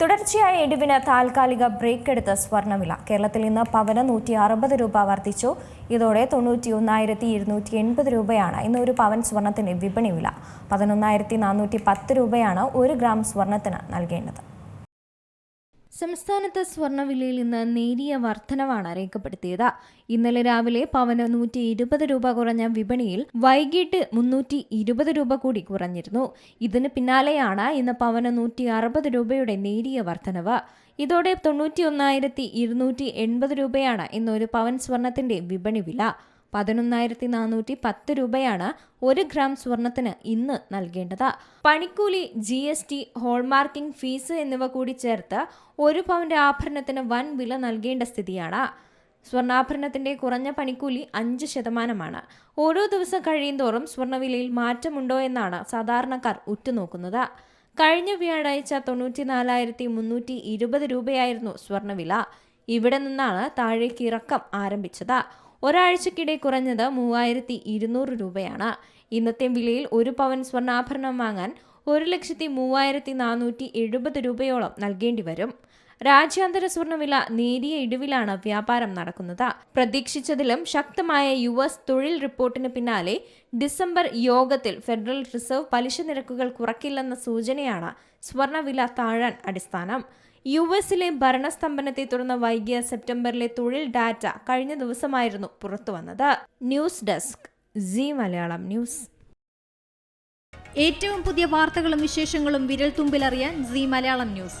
തുടർച്ചയായ ഇടിവിന് താൽക്കാലിക ബ്രേക്ക് എടുത്ത സ്വർണവില കേരളത്തിൽ ഇന്ന് പവന് നൂറ്റി അറുപത് രൂപ വർദ്ധിച്ചു. ഇതോടെ തൊണ്ണൂറ്റി ഒന്നായിരത്തി ഇരുന്നൂറ്റി എൺപത് രൂപയാണ് ഇന്ന് ഒരു പവൻ സ്വർണത്തിന്റെ വിപണി വില. പതിനൊന്നായിരത്തി നാനൂറ്റി പത്ത് രൂപയാണ് ഒരു ഗ്രാം സ്വർണത്തിന് നൽകേണ്ടത്. സംസ്ഥാനത്ത് സ്വർണവിലയിൽ ഇന്ന് നേരിയ വർധനവാണ് രേഖപ്പെടുത്തിയത്. ഇന്നലെ രാവിലെ പവന് നൂറ്റി ഇരുപത് രൂപ കുറഞ്ഞ വിപണിയിൽ വൈകിട്ട് മുന്നൂറ്റി ഇരുപത് രൂപ കൂടി കുറഞ്ഞിരുന്നു. ഇതിന് പിന്നാലെയാണ് ഇന്ന് പവന് നൂറ്റി അറുപത് രൂപയുടെ നേരിയ വർധനവ്. ഇതോടെ തൊണ്ണൂറ്റി ഒന്നായിരത്തി ഇരുന്നൂറ്റി എൺപത് രൂപയാണ് ഇന്നൊരു പവൻ സ്വർണത്തിന്റെ വിപണി വില. പതിനൊന്നായിരത്തി നാനൂറ്റി പത്ത് രൂപയാണ് ഒരു ഗ്രാം സ്വർണത്തിന് ഇന്ന് നൽകേണ്ടത്. പണിക്കൂലി G S T hallmarking fees എന്നിവ കൂടി ചേർത്ത് ഒരു പവന്റെ ആഭരണത്തിന് വൻ വില നൽകേണ്ട സ്ഥിതിയാണ്. സ്വർണാഭരണത്തിന്റെ കുറഞ്ഞ പണിക്കൂലി അഞ്ച് ശതമാനമാണ്. ഓരോ ദിവസം കഴിയുന്തോറും സ്വർണവിലയിൽ മാറ്റമുണ്ടോ എന്നാണ് സാധാരണക്കാർ ഉറ്റുനോക്കുന്നത്. കഴിഞ്ഞ വ്യാഴാഴ്ച തൊണ്ണൂറ്റി നാലായിരത്തി മുന്നൂറ്റി ഇരുപത് രൂപയായിരുന്നു സ്വർണവില ഇവിടെ നിന്നാണ് താഴേക്ക് ഇറക്കം ആരംഭിച്ചത്. ഒരാഴ്ചക്കിടെ കുറഞ്ഞത് മൂവായിരത്തി ഇരുന്നൂറ് രൂപയാണ്. ഇന്നത്തെ വിലയിൽ ഒരു പവൻ സ്വർണാഭരണം വാങ്ങാൻ ഒരു ലക്ഷത്തി മൂവായിരത്തി നാനൂറ്റി എഴുപത് രൂപയോളം നൽകേണ്ടി വരും രാജ്യാന്തര സ്വർണവില നേരിയ ഇടിവിലാണ് വ്യാപാരം നടക്കുന്നത്. പ്രതീക്ഷിച്ചതിലും ശക്തമായ യു എസ് തൊഴിൽ റിപ്പോർട്ടിന് പിന്നാലെ ഡിസംബർ യോഗത്തിൽ ഫെഡറൽ റിസർവ് പലിശ നിരക്കുകൾ കുറക്കില്ലെന്ന സൂചനയാണ് സ്വർണവില താഴാൻ അടിസ്ഥാനം. യു എസിലെ ഭരണസ്തംഭനത്തെ തുടർന്ന് വൈകിയ സെപ്റ്റംബറിലെ തൊഴിൽ ഡാറ്റ കഴിഞ്ഞ ദിവസമായിരുന്നു പുറത്തുവന്നത് news desk Zee Malayalam news. ഏറ്റവും പുതിയ വാർത്തകളും വിശേഷങ്ങളും വിരൽ തുമ്പിലറിയാൻ സി മലയാളം ന്യൂസ്.